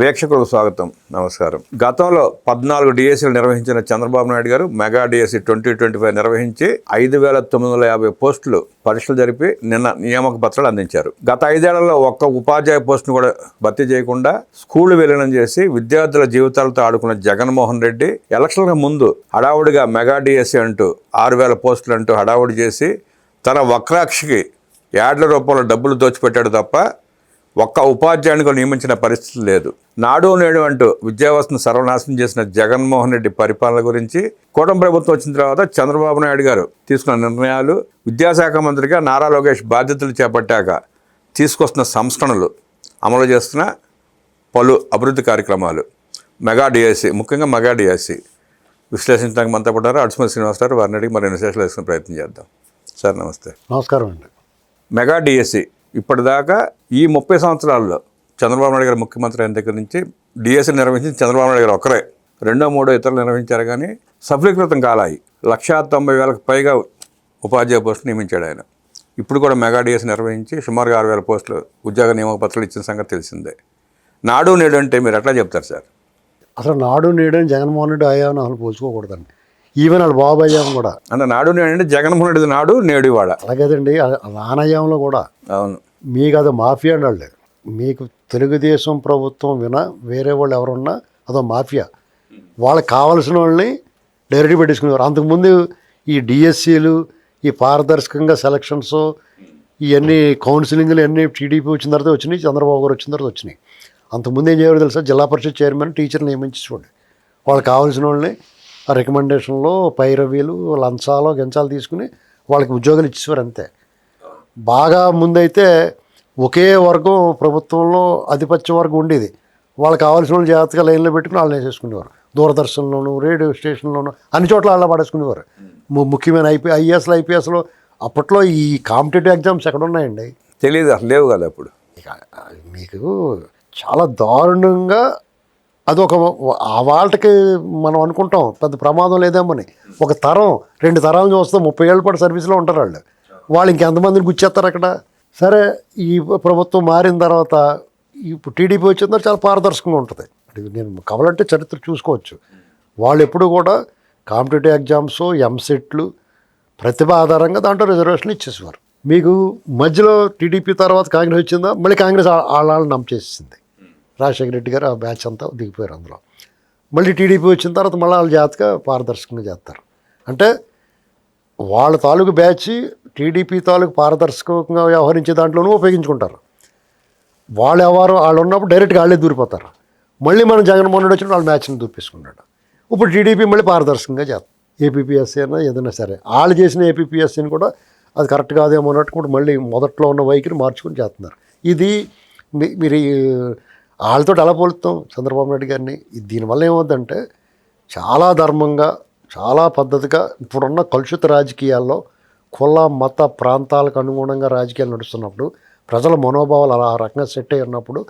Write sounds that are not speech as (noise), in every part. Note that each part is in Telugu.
వీక్షకులకు స్వాగతం నమస్కారం. గతంలో పద్నాలుగు డిఎస్సీలు నిర్వహించిన Chandrababu Naidu garu mega DSC twenty twenty five నిర్వహించి ఐదు వేల తొమ్మిది వందల యాభై పోస్టులు పరీక్షలు జరిపి నిన్న నియామక పత్రాలు అందించారు. గత ఐదేళ్ళలో ఒక్క ఉపాధ్యాయ పోస్టును కూడా భర్తీ చేయకుండా స్కూల్ విలీనం చేసి విద్యార్థుల జీవితాలతో ఆడుకున్న జగన్మోహన్ రెడ్డి ఎలక్షన్లకు ముందు హడావుడిగా మెగా డిఎస్సీ అంటూ ఆరు వేల పోస్టులు అంటూ హడావుడి చేసి తన వక్రాక్షికి యాడ్ల రూపంలో డబ్బులు దోచిపెట్టాడు తప్ప ఒక్క ఉపాధ్యాయుని కూడా నియమించిన పరిస్థితి లేదు. నాడు నేడు అంటూ విద్యావ్యవస్థను సర్వనాశనం చేసిన జగన్మోహన్ రెడ్డి పరిపాలన గురించి కూటమి ప్రభుత్వం వచ్చిన తర్వాత చంద్రబాబు నాయుడు గారు తీసుకున్న నిర్ణయాలు విద్యాశాఖ మంత్రిగా నారా లోకేష్ బాధ్యతలు చేపట్టాక తీసుకొస్తున్న సంస్కరణలు అమలు చేస్తున్న పలు అభివృద్ధి కార్యక్రమాలు. మెగా డిఎస్సి ముఖ్యంగా మెగా డిఎస్సి విశ్లేషించడానికి మనతో పడ్డారు అడుసుమతి శ్రీనివాస్ గారు. వారిని అడిగి మరిన్ని విశేషాలు వేసుకునే ప్రయత్నం చేద్దాం. సార్ నమస్తే. నమస్కారం అండి. మెగా డిఎస్సి ఇప్పటిదాకా ఈ ముప్పై సంవత్సరాల్లో చంద్రబాబు నాయుడు గారు ముఖ్యమంత్రి అయిన దగ్గర నుంచి డిఎస్సి నిర్వహించింది చంద్రబాబు నాయుడు గారు ఒకరే. రెండో మూడో ఇతరులు నిర్వహించారు కానీ సఫలీకృతం కాలాయి. లక్షా తొంభై వేలకు పైగా ఉపాధ్యాయ పోస్టులు నియమించాడు ఆయన. ఇప్పుడు కూడా మెగా డిఎస్సి నిర్వహించి సుమారుగా ఆరు వేల పోస్టులు ఉద్యోగ నియామక పత్రాలు ఇచ్చిన సంగతి తెలిసిందే. నాడు నేడు అంటే మీరు ఎట్లా చెప్తారు సార్? అసలు నాడు నేడు జగన్మోహన్ రెడ్డి అయ్యాను అసలు పోల్చుకోకూడదండి. ఈవెన్ వాళ్ళ బాబు అయ్యాము కూడా. అంటే నాడు నేడు అంటే జగన్మోహన్ రెడ్డి నాడు నేడు ఇవాళ. అలాగేదండి నానయ్యంలో కూడా. అవును. మీకు అది మాఫియా అండి వాళ్ళు మీకు తెలుగుదేశం ప్రభుత్వం వినా వేరే వాళ్ళు ఎవరున్నా అదో మాఫియా. వాళ్ళకి కావాల్సిన వాళ్ళని డైరెక్ట్ పెట్టేసుకునేవారు. అంతకుముందు ఈ డిఎస్సీలు ఈ పారదర్శకంగా సెలక్షన్స్ ఇవన్నీ కౌన్సిలింగ్లు అన్నీ టీడీపీ వచ్చిన తర్వాత వచ్చినాయి చంద్రబాబు గారు వచ్చిన తర్వాత వచ్చినాయి. అంతకుముందు ఏం చేయాలో తెలుసా? జిల్లా పరిషత్ చైర్మన్ టీచర్ని నియమించి చూడండి. వాళ్ళకి కావాల్సిన వాళ్ళని ఆ రికమెండేషన్లో పైరవీలు లంచాలో గెంచాలు తీసుకుని వాళ్ళకి ఉద్యోగాలు ఇచ్చేవారు అంతే. బాగా ముందైతే ఒకే వర్గం ప్రభుత్వంలో ఆధిపత్య వర్గం ఉండేది. వాళ్ళకి కావాల్సిన వాళ్ళు జాగ్రత్తగా లైన్లో పెట్టుకుని వాళ్ళని వేసేసుకునేవారు దూరదర్శన్లోను రేడియో స్టేషన్లోను అన్ని చోట్ల వాళ్ళ పడేసుకునేవారు. ముఖ్యమైన ఐపీ ఐఏఎస్లు ఐపీఎస్లో అప్పట్లో ఈ కాంపిటేటివ్ ఎగ్జామ్స్ ఎక్కడ ఉన్నాయండి తెలియదు అసలు లేవు కదా అప్పుడు. మీకు చాలా దారుణంగా అదొక ఆ వాళ్ళకి మనం అనుకుంటాం పెద్ద ప్రమాదం లేదేమని. ఒక తరం రెండు తరాలు చూస్తే ముప్పై ఏళ్ళ పాటు సర్వీస్లో ఉంటారు వాళ్ళు. వాళ్ళు ఇంకెంతమందిని గుచ్చేస్తారు అక్కడ? సరే ఈ ప్రభుత్వం మారిన తర్వాత ఇప్పుడు టీడీపీ వచ్చిన తర్వాత చాలా పారదర్శకంగా ఉంటుంది. నేను కావాలంటే చరిత్ర చూసుకోవచ్చు. వాళ్ళు ఎప్పుడు కూడా కాంపిటేటివ్ ఎగ్జామ్స్ ఎంసెట్లు ప్రతిభ ఆధారంగా దాంట్లో రిజర్వేషన్లు ఇచ్చేసేవారు. మీకు మధ్యలో టీడీపీ తర్వాత కాంగ్రెస్ వచ్చిందా? మళ్ళీ కాంగ్రెస్ వాళ్ళని నమ్మచేసింది. రాజశేఖర రెడ్డి గారు ఆ బ్యాచ్ అంతా దిగిపోయారు అందులో. మళ్ళీ టీడీపీ వచ్చిన తర్వాత మళ్ళీ వాళ్ళ జాతక పారదర్శకంగా చేస్తారు. అంటే వాళ్ళ తాలూకు బ్యాచ్ టీడీపీ తాలూకు పారదర్శకంగా వ్యవహరించే దాంట్లోనూ ఉపయోగించుకుంటారు. వాళ్ళు ఎవరు వాళ్ళు ఉన్నప్పుడు డైరెక్ట్గా వాళ్ళే దూరిపోతారు. మళ్ళీ మనం జగన్మోహన్ రెడ్డి వచ్చిన వాళ్ళ మ్యాచ్ని దూపిసుకున్నాడు ఇప్పుడు టీడీపీ మళ్ళీ పారదర్శకంగా చేస్తారు ఏపీపీఎస్సీ అయినా ఏదైనా సరే. వాళ్ళు చేసిన ఏపీపీఎస్సీని కూడా అది కరెక్ట్ కాదేమో అన్నట్టు కూడా మళ్ళీ మొదట్లో ఉన్న వైఖరి మార్చుకొని చేస్తున్నారు. ఇది మీ- మీరు వాళ్ళతో ఎలా పోలుతాం చంద్రబాబు నాయుడు గారిని. దీనివల్ల ఏమవుతుందంటే చాలా ధర్మంగా చాలా పద్ధతిగా ఇప్పుడున్న కలుషిత రాజకీయాల్లో కుల మత ప్రాంతాలకు అనుగుణంగా రాజకీయాలు నడుస్తున్నప్పుడు ప్రజల మనోభావాలు అలా ఆ రకంగా సెట్ అయ్యి ఉన్నప్పుడు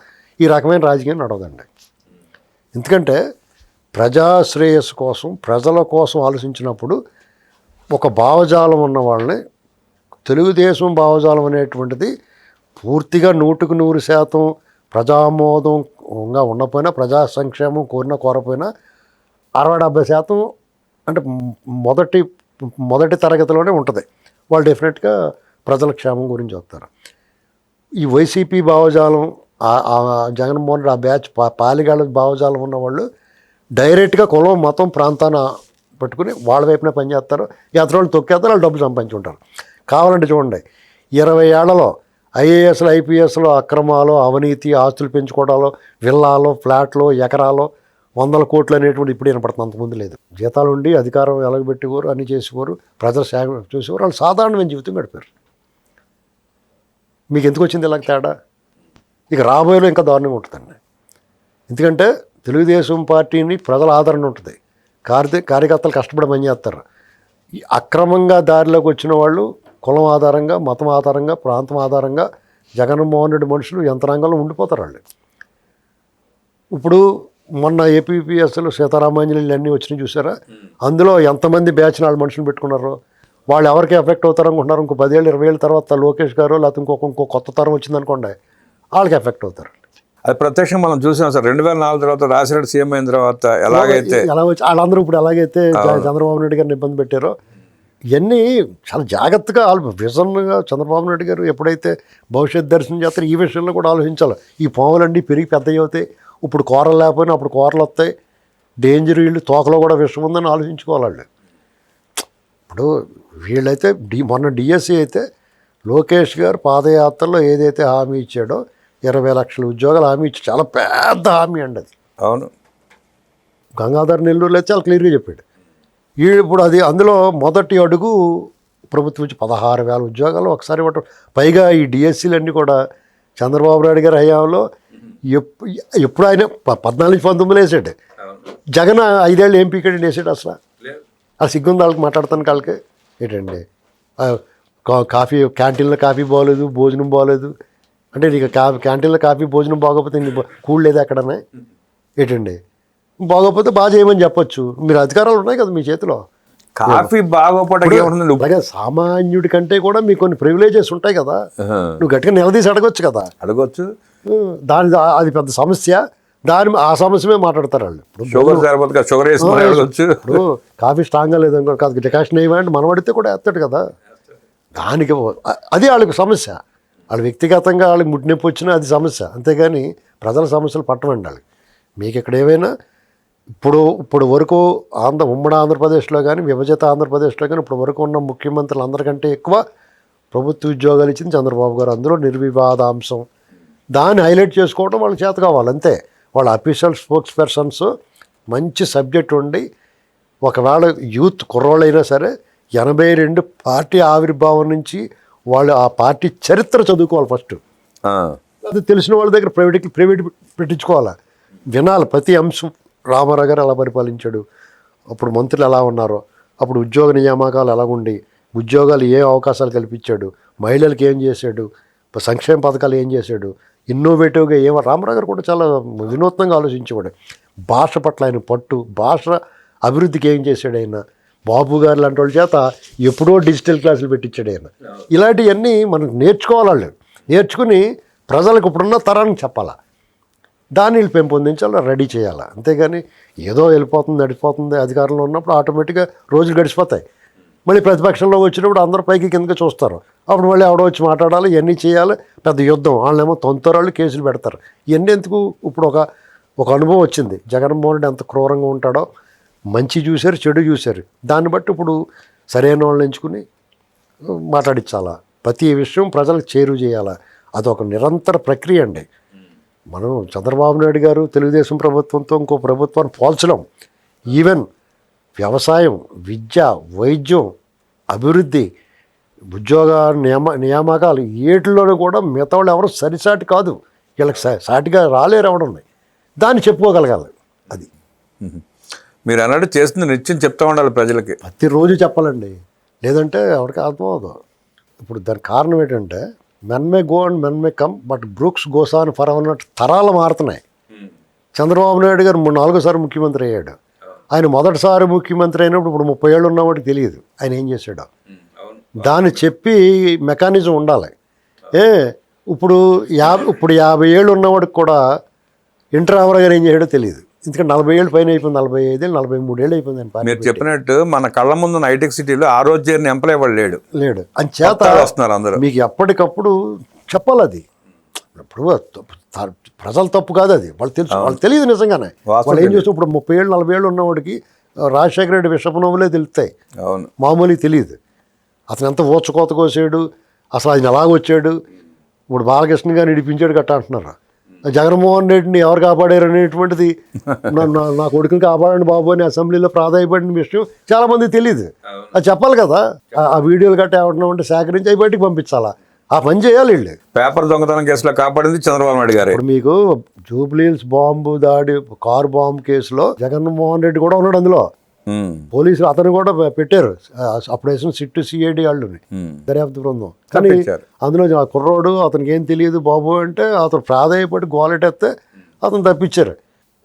ఈ రకమైన రాజకీయం నడవదండి. ఎందుకంటే ప్రజాశ్రేయస్సు కోసం ప్రజల కోసం ఆలోచించినప్పుడు ఒక భావజాలం ఉన్న వాళ్ళని తెలుగుదేశం భావజాలం అనేటువంటిది పూర్తిగా నూటుకు నూరు శాతం ప్రజామోదంగా ఉండపోయినా ప్రజా సంక్షేమం కోరిన కోరపోయినా అరవై డెబ్బై శాతం అంటే మొదటి మొదటి తరగతిలోనే ఉంటుంది. వాళ్ళు డెఫినెట్గా ప్రజల క్షేమం గురించి వస్తారు ఈ వైసీపీ భావజాలం ఆ జగన్మోహన్ రెడ్డి ఆ బ్యాచ్ పా పాలిగాళ్ళ భావజాలం ఉన్నవాళ్ళు డైరెక్ట్గా కులం మతం ప్రాంతాన్ని పట్టుకుని వాళ్ళ వైపునే పనిచేస్తారు. యాత్రలు తొక్కేస్తారు వాళ్ళు డబ్బు సంపాదించుకుంటారు. కావాలంటే చూడండి ఇరవై ఏళ్ళలో ఐఏఎస్లు ఐపీఎస్లు అక్రమాలు అవినీతి ఆస్తులు పెంచుకోవడాలు విల్లాలు ఫ్లాట్లు ఎకరాలు వందల కోట్లు అనేటువంటి ఇప్పుడు వినపడుతుంది అంతకుముందు లేదు. జీతాలు ఉండి అధికారం ఎలగబెట్టేవారు అన్ని చేసేవారు ప్రజల సేవ చూసేవారు వాళ్ళు సాధారణమైన జీవితం గడిపారు. మీకు ఎందుకు వచ్చింది ఇలాగ తేడా? ఇక రాబోయేలో ఇంకా దారుణంగా ఉంటుందండి. ఎందుకంటే తెలుగుదేశం పార్టీని ప్రజల ఆదరణ ఉంటుంది. కార్య కార్యకర్తలు కష్టపడి పనిచేస్తారు ఈ అక్రమంగా దారిలోకి వచ్చిన వాళ్ళు కులం ఆధారంగా మతం ఆధారంగా ప్రాంతం ఆధారంగా జగన్మోహన్ రెడ్డి మనుషులు యంత్రాంగంలో ఉండిపోతారు వాళ్ళు. ఇప్పుడు మొన్న ఏపీపీఎస్లు సీతారామాంజలి అన్నీ వచ్చినాయి చూసారా? అందులో ఎంతమంది బ్యాచ్ నాలుగు మనుషులు పెట్టుకున్నారు? వాళ్ళు ఎవరికి ఎఫెక్ట్ అవుతారు అనుకుంటున్నారు ఇంకో పదేళ్ళు ఇరవై ఏళ్ళ తర్వాత లోకేష్ గారు లేకపోతే ఇంకొక ఇంకో కొత్త తరం వచ్చిందనుకోండి వాళ్ళకి ఎఫెక్ట్ అవుతారు. అది ప్రత్యక్షంగా మనం చూసాం సార్. రెండు వేల నాలుగు తర్వాత రాసిరెడ్డి సీఎం అయిన తర్వాత ఎలాగైతే ఎలా వచ్చి వాళ్ళందరూ ఇప్పుడు ఎలాగైతే చంద్రబాబు నాయుడు గారిని ఇబ్బంది పెట్టారో ఇవన్నీ చాలా జాగ్రత్తగా ఆలో విజన్గా చంద్రబాబు నాయుడు గారు ఎప్పుడైతే భవిష్యత్ దర్శనం చేస్తారో ఈ విషయంలో కూడా ఆలోచించాలి. ఈ పాములన్నీ పెరిగి పెద్దవి అవుతాయి ఇప్పుడు కూరలు లేకపోయినా అప్పుడు కూరలు వస్తాయి. డేంజర్ వీళ్ళు తోకలో కూడా విషం ఉందని ఆలోచించుకోవాలి వాళ్ళు. ఇప్పుడు వీళ్ళైతే డి మొన్న డిఎస్సి అయితే లోకేష్ గారు పాదయాత్రలో ఏదైతే హామీ ఇచ్చాడో ఇరవై లక్షల ఉద్యోగాలు హామీ ఇచ్చి చాలా పెద్ద హామీ అండి అది. అవును. గంగాధర్ నెల్లూరులో అయితే చాలా క్లియర్గా చెప్పాడు. ఈ ఇప్పుడు అది అందులో మొదటి అడుగు ప్రభుత్వం ఇచ్చి పదహారు వేల ఉద్యోగాలు ఒకసారి ఇవ్వటం. పైగా ఈ డిఎస్సీలు అన్నీ కూడా చంద్రబాబు నాయుడు గారి హయాంలో ఎప్పుడు ఆయన పద్నాలుగు పంతొమ్మిదిలో వేసాడు. జగన్ ఐదేళ్ళు ఏం పీకెడ్ వేసాడు అసలు? ఆ సిగ్గుంది వాళ్ళకి మాట్లాడతాను వాళ్ళకి ఏంటండి? కాఫీ క్యాంటీన్లో కాఫీ బాగోలేదు భోజనం బాగోలేదు. అంటే నీకు కా క్యాంటీన్లో కాఫీ భోజనం బాగోకపోతే నీ కూల్ లేదు ఎక్కడనే? ఏంటండి? బాగోకపోతే బాగా చేయమని చెప్పొచ్చు. మీరు అధికారాలు ఉన్నాయి కదా మీ చేతిలో. కాఫీ బాగోపడకి అలాగే సామాన్యుడి కంటే కూడా మీకు కొన్ని ప్రివిలేజెస్ ఉంటాయి కదా. నువ్వు గట్టిగా నిలదీసి అడగొచ్చు కదా. అడగొచ్చు. దాని అది పెద్ద సమస్య. దాని ఆ సమస్యమే మాట్లాడతారు వాళ్ళు. షుగర్ సరిపోతుంది షుగర్ వేసి మరి అడగొచ్చు. ఇప్పుడు కాఫీ స్ట్రాంగ్గా లేదనుకో కాదు డికాషన్ వేయమంటే మనం అడిగితే కూడా వేస్తాడు కదా. దానికి అది వాళ్ళకి సమస్య. వాళ్ళు వ్యక్తిగతంగా వాళ్ళకి ముట్టినొప్పి వచ్చినా అది సమస్య. అంతేగాని ప్రజల సమస్యలు పట్టమండి వాళ్ళకి. మీకు ఇక్కడ ఏమైనా ఇప్పుడు ఇప్పుడు వరకు ఆంధ్ర ఉమ్మడి ఆంధ్రప్రదేశ్లో కానీ విభజిత ఆంధ్రప్రదేశ్లో కానీ ఇప్పుడు వరకు ఉన్న ముఖ్యమంత్రులు అందరికంటే ఎక్కువ ప్రభుత్వ ఉద్యోగాలు ఇచ్చింది చంద్రబాబు గారు. అందులో నిర్వివాదాంశం. దాన్ని హైలైట్ చేసుకోవడం వాళ్ళకి చేత కావాలి. అంతే. వాళ్ళ అఫీషియల్ స్పోక్స్ పర్సన్స్ మంచి సబ్జెక్ట్ ఉండి ఒకవేళ యూత్ కుర్రోళ్ళైనా సరే ఎనభై రెండు పార్టీ ఆవిర్భావం నుంచి వాళ్ళు ఆ పార్టీ చరిత్ర చదువుకోవాలి ఫస్ట్. అది తెలిసిన వాళ్ళ దగ్గర ప్రైవేట్ ప్రైవేట్ పెట్టించుకోవాలి? వినాలి ప్రతి అంశం. రామారావు గారు ఎలా పరిపాలించాడు? అప్పుడు మంత్రులు ఎలా ఉన్నారో అప్పుడు ఉద్యోగ నియామకాలు ఎలాగుండి ఉద్యోగాలు ఏ అవకాశాలు కల్పించాడు మహిళలకు ఏం చేశాడు సంక్షేమ పథకాలు ఏం చేశాడు ఇన్నోవేటివ్గా ఏమో రామారావు గారు కూడా చాలా వినూత్నంగా ఆలోచించేవాడు. భాష పట్ల ఆయన పట్టు భాష అభివృద్ధికి ఏం చేశాడు ఆయన? బాబు గారు లాంటి వాళ్ళ చేత ఎప్పుడో డిజిటల్ క్లాసులు పెట్టించాడు ఆయన. ఇలాంటివన్నీ మనకు నేర్చుకోవాలి వాళ్ళు నేర్చుకుని ప్రజలకు ఇప్పుడున్న తరానికి చెప్పాలా? దాన్ని పెంపొందించాలి రెడీ చేయాలి? అంతేగాని ఏదో వెళ్ళిపోతుంది నడిపోతుంది అధికారంలో ఉన్నప్పుడు ఆటోమేటిక్గా రోజులు గడిచిపోతాయి. మళ్ళీ ప్రతిపక్షంలో వచ్చినప్పుడు అందరూ పైకి కిందకి చూస్తారు. అప్పుడు మళ్ళీ ఎవడో వచ్చి మాట్లాడాలి ఇవన్నీ చేయాలి పెద్ద యుద్ధం. వాళ్ళేమో తొంతరాళ్ళు కేసులు పెడతారు. ఇవన్నీ ఎందుకు? ఇప్పుడు ఒక ఒక అనుభవం వచ్చింది. జగన్మోహన్ రెడ్డి ఎంత క్రూరంగా ఉంటాడో మంచి చూశారు చెడు చూశారు. దాన్ని బట్టి ఇప్పుడు సరైన వాళ్ళని ఎంచుకుని మాట్లాడించాలా? ప్రతి విషయం ప్రజలకు చేరువ చేయాలా? అదొక నిరంతర ప్రక్రియ అండి. మనం చంద్రబాబు నాయుడు గారు తెలుగుదేశం ప్రభుత్వంతో ఇంకో ప్రభుత్వాన్ని పోల్చడం ఈవెన్ వ్యవసాయం విద్య వైద్యం అభివృద్ధి ఉద్యోగ నియమ నియామకాలు వీటిలోనూ కూడా మిగతా వాళ్ళు ఎవరు సరిసాటి కాదు. వీళ్ళకి సా- సాటిగా రాలేరు ఎవడం దాన్ని చెప్పుకోగలగాలి అది. మీరు అన్నట్టు చేస్తుంది నిత్యం చెప్తా ఉండాలి ప్రజలకి. ప్రతిరోజు చెప్పాలండి. లేదంటే ఎవరికి అర్థం అవ్వదు. ఇప్పుడు దానికి కారణం ఏంటంటే men may go and men may come but brooks goes on for అన్నట్టు తరాలు మారుతున్నాయి చంద్రబాబు నాయుడు గారు మూడు నాలుగోసారి ముఖ్యమంత్రి అయ్యాడు ఆయన మొదటిసారి ముఖ్యమంత్రి అయినప్పుడు ఇప్పుడు ముప్పై ఏళ్ళు ఉన్నవాడికి తెలియదు ఆయన ఏం చేశాడో దాన్ని చెప్పి మెకానిజం ఉండాలి ఏ ఇప్పుడు యాభై ఇప్పుడు యాభై ఏళ్ళు ఉన్నవాడికి కూడా ఇంటర్ రామారావు గారు ఏం చేశాడో తెలియదు ఎందుకంటే నలభై ఏళ్ళు పైన అయిపోయింది నలభై ఐదేళ్ళు నలభై మూడేళ్ళు అయిపోయింది ఆయన పార్టీ మీరు చెప్పినట్టు మన కళ్ళ ముందు హైటెక్ సిటీలో ఆ రోజు చేరిన ఎంప్లాయ్ వాళ్ళు లేడు. లేడు. అని చేత వస్తున్నారు అందరూ. మీకు ఎప్పటికప్పుడు చెప్పాలి అది. ఇప్పుడు ప్రజల తప్పు కాదు అది. వాళ్ళు తెలుసు వాళ్ళు తెలియదు నిజంగానే. వాళ్ళు ఏం చేస్తున్నారు? ఇప్పుడు ముప్పై ఏళ్ళు నలభై ఏళ్ళు ఉన్నవాడికి రాజశేఖర రెడ్డి విషపనములే తెలుస్తాయి. అవును. మామూలుగా తెలియదు. అతను ఎంత ఊచకోత కోసాడు అసలు ఆయన ఎలాగొచ్చాడు ఇప్పుడు బాలకృష్ణ గారిని ఇడిపించాడు గట్ట అంటున్నారు? జగన్మోహన్ రెడ్డిని ఎవరు కాపాడారు అనేటువంటిది (laughs) నా- కొడుకుని కాపాడండి బాబు అని అసెంబ్లీలో ప్రాధాయపడిన విషయం చాలా మందికి తెలియదు అది చెప్పాలి కదా. ఆ- వీడియోలు గట్ట ఏమంటున్నాం అంటే సేకరించి అవి బయటికి పంపించాలా? ఆ పని చేయాలి వీళ్ళు. పేపర్ దొంగతనం కేసులో కాపాడింది చంద్రబాబు నాయుడు గారే. ఇప్పుడు మీకు జూబ్లీహిల్స్ బాంబు దాడి కారు బాంబు కేసులో జగన్మోహన్ రెడ్డి కూడా ఉన్నాడు అందులో. పోలీసులు అతను కూడా పెట్టారు. అప్పుడు వేసిన సిట్టు సిఐడి వాళ్ళని. దర్యాప్తు బృందం. కానీ. అందులో ఆ కుర్రోడు అతనికి ఏం తెలియదు బాబు అంటే అతను ప్రాధాయపడి గోలెటెత్తే అతను తప్పించారు.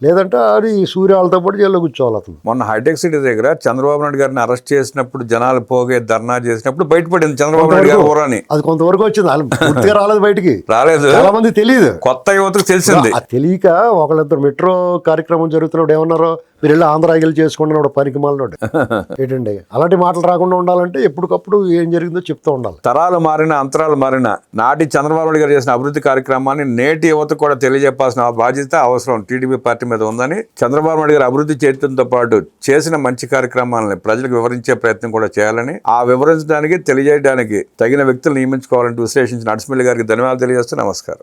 లేదంటే అది సూర్య వాళ్ళతో పాటు జైల్లో కూర్చోవాలి అతను. మొన్న హైటెక్ సిటీ దగ్గర చంద్రబాబు నాయుడు గారిని అరెస్ట్ చేసినప్పుడు జనాలు పోగే ధర్నా చేసినప్పుడు బయటపడింది చంద్రబాబు నాయుడు గారు ఊరని. అది కొంతవరకు వచ్చింది. వాళ్ళు పూర్తిగా రాలేదు బయటికి. రాలేదు. చాలా మంది తెలియదు. కొత్త యువతకు తెలిసింది. తెలియక ఒకళ్ళిద్దరు మెట్రో కార్యక్రమం జరుగుతున్నప్పుడు ఏమన్నారో మీరు వెళ్ళి ఆంధ్ర వెళ్ళి చేసుకున్నాడు పనికి మాలనోడు (laughs) ఏంటండి? అలాంటి మాటలు రాకుండా ఉండాలంటే ఎప్పటికప్పుడు ఏం జరిగిందో చెప్తూ ఉండాలి. తరాలు మారిన అంతరాలు మారిన నాటి చంద్రబాబు నాయుడు గారు చేసిన అభివృద్ధి కార్యక్రమాన్ని నేటి యువతకు కూడా తెలియజెప్పాల్సిన బాధ్యత అవసరం టీడీపీ పార్టీ మీద ఉందని చంద్రబాబు నాయుడు గారు అభివృద్ధి చేయడంతో పాటు చేసిన మంచి కార్యక్రమాలను ప్రజలకు వివరించే ప్రయత్నం కూడా చేయాలని ఆ వివరించడానికి తెలియజేయడానికి తగిన వ్యక్తులు నియమించుకోవాలంటూ విశ్లేషించిన నడుసుమిల్లి గారికి ధన్యవాదాలు తెలియజేస్తూ నమస్కారం.